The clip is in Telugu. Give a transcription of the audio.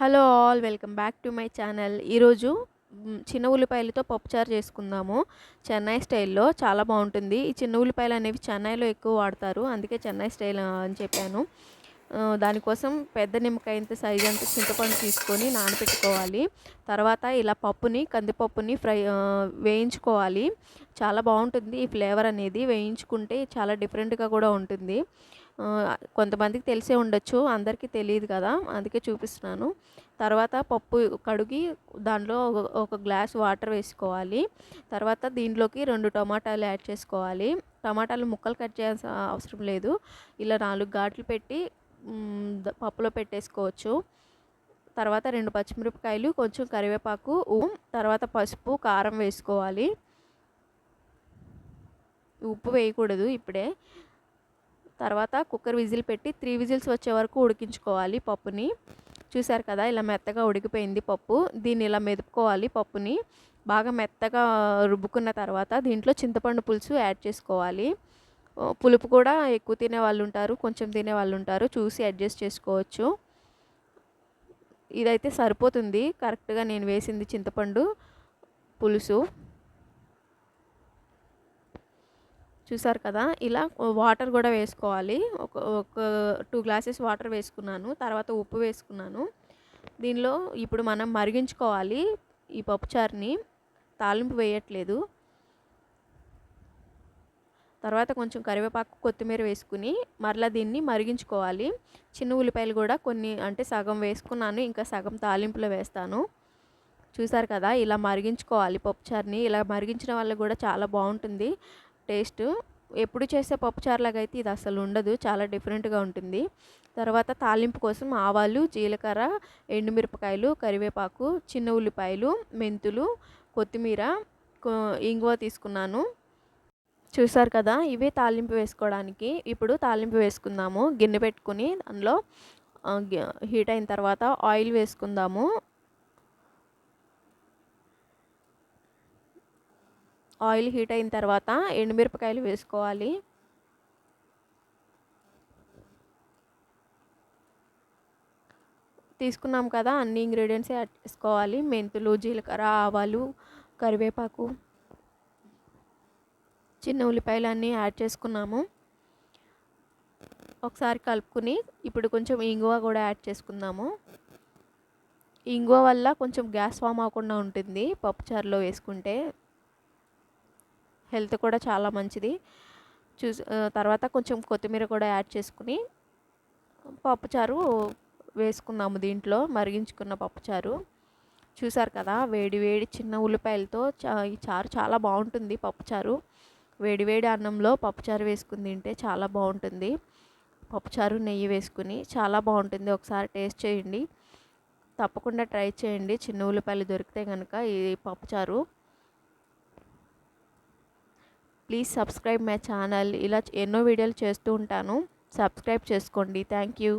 Hello all welcome back to my channel. ఈరోజు చిన్న ఉల్లిపాయలతో పప్పుచారు చేసుకుందాము. చెన్నై స్టైల్లో చాలా బాగుంటుంది. ఈ చిన్న ఉల్లిపాయలు అనేవి చెన్నైలో ఎక్కువ వాడతారు. అందుకే చెన్నై స్టైల్ అని చెప్పాను. దానికోసం పెద్ద నిమ్మకాయ ఇంత సైజ్ అంత చింతపండు తీసుకొని నానబెట్టుకోవాలి తర్వాత ఇలా పప్పుని కందిపప్పుని ఫ్రై వేయించుకోవాలి. చాలా బాగుంటుంది. ఈ ఫ్లేవర్ అనేది వేయించుకుంటే చాలా డిఫరెంట్గా కూడా ఉంటుంది. కొంతమందికి తెలిసే ఉండొచ్చు అందరికీ తెలియదు కదా అందుకే చూపిస్తున్నాను. తర్వాత పప్పు కడిగి దానిలో ఒక- గ్లాస్ వాటర్ వేసుకోవాలి. తర్వాత దీంట్లోకి రెండు టమాటాలు యాడ్ చేసుకోవాలి. టమాటాలు ముక్కలు కట్ చేయాల్సిన అవసరం లేదు. ఇలా నాలుగు ఘాట్లు పెట్టి పప్పులో పెట్టేసుకోవచ్చు. తర్వాత రెండు పచ్చిమిరపకాయలు కొంచెం కరివేపాకు ఉప్పు తర్వాత పసుపు కారం వేసుకోవాలి. ఉప్పు వేయకూడదు ఇప్పుడే. తర్వాత కుక్కర్ విజిల్ పెట్టి త్రీ విజిల్స్ వచ్చే వరకు ఉడికించుకోవాలి పప్పుని. చూసారు కదా ఇలా మెత్తగా ఉడికిపోయింది పప్పు. దీన్ని ఇలా మెదుపుకోవాలి పప్పుని. బాగా మెత్తగా రుబ్బుకున్న తర్వాత దీంట్లో చింతపండు పులుసు యాడ్ చేసుకోవాలి. పులుపు కూడా ఎక్కువ తినే వాళ్ళు ఉంటారు కొంచెం తినే వాళ్ళు ఉంటారు. చూసి అడ్జస్ట్ చేసుకోవచ్చు. ఇదైతే సరిపోతుంది. కరెక్ట్గా నేను వేసింది చింతపండు పులుసు. చూసారు కదా ఇలా వాటర్ కూడా వేసుకోవాలి. ఒక ఒక టూ గ్లాసెస్ వాటర్ వేసుకున్నాను తర్వాత ఉప్పు వేసుకున్నాను. దీనిలో ఇప్పుడు మనం మరిగించుకోవాలి ఈ పప్పుచారుని తాలింపు వేయట్లేదు. తర్వాత కొంచెం కరివేపాకు కొత్తిమీర వేసుకుని మరలా దీన్ని మరిగించుకోవాలి. చిన్న ఉల్లిపాయలు కూడా కొన్ని అంటే సగం వేసుకున్నాను ఇంకా సగం తాలింపులో వేస్తాను. చూసారు కదా ఇలా మరిగించుకోవాలి పప్పుచారుని ఇలా మరిగించిన వల్ల కూడా చాలా బాగుంటుంది. టేస్ట్. ఎప్పుడు చేసే పప్పుచారులాగా అయితే ఇది అసలు ఉండదు. చాలా డిఫరెంట్గా ఉంటుంది. తర్వాత తాలింపు కోసం ఆవాలు జీలకర్ర ఎండుమిరపకాయలు కరివేపాకు చిన్న ఉల్లిపాయలు మెంతులు కొత్తిమీర ఇంగువ తీసుకున్నాను. చూసారు కదా ఇవే తాలింపు వేసుకోవడానికి. ఇప్పుడు తాలింపు వేసుకుందాము. గిన్నె పెట్టుకుని అందులో హీట్ అయిన తర్వాత ఆయిల్ వేసుకుందాము. ఆయిల్ హీట్ అయిన తర్వాత ఎండుమిరపకాయలు వేసుకోవాలి. తీసుకున్నాం కదా అన్ని ఇంగ్రీడియంట్స్ యాడ్ చేసుకోవాలి. మెంతులు జీలకర్ర ఆవాలు కరివేపాకు చిన్న ఉల్లిపాయలు అన్నీ యాడ్ చేసుకున్నాము. ఒకసారి కలుపుకుని ఇప్పుడు కొంచెం ఇంగువ కూడా యాడ్ చేసుకుందాము. ఇంగువ వల్ల కొంచెం గ్యాస్ ఫామ్ అవ్వకుండా ఉంటుంది పప్పుచారులో వేసుకుంటే. హెల్త్ కూడా చాలా మంచిది. చూసి తర్వాత కొంచెం కొత్తిమీర కూడా యాడ్ చేసుకుని పప్పుచారు వేసుకున్నాము దీంట్లో మరిగించుకున్న పప్పుచారు. చూసారు కదా వేడి వేడి చిన్న ఉల్లిపాయలతో చా ఈ చారు చాలా బాగుంటుంది పప్పుచారు. వేడి వేడి అన్నంలో పప్పుచారు వేసుకుని తింటే చాలా బాగుంటుంది. పప్పుచారు నెయ్యి వేసుకుని చాలా బాగుంటుంది. ఒకసారి టేస్ట్ చేయండి. తప్పకుండా ట్రై చేయండి. చిన్న ఉల్లిపాయలు దొరికితే కనుక ఈ పప్పుచారు. Please subscribe my channel. ఇలా ఎన్నో వీడియోలు చేస్తూ ఉంటాను. సబ్స్క్రైబ్ చేసుకోండి. Thank you.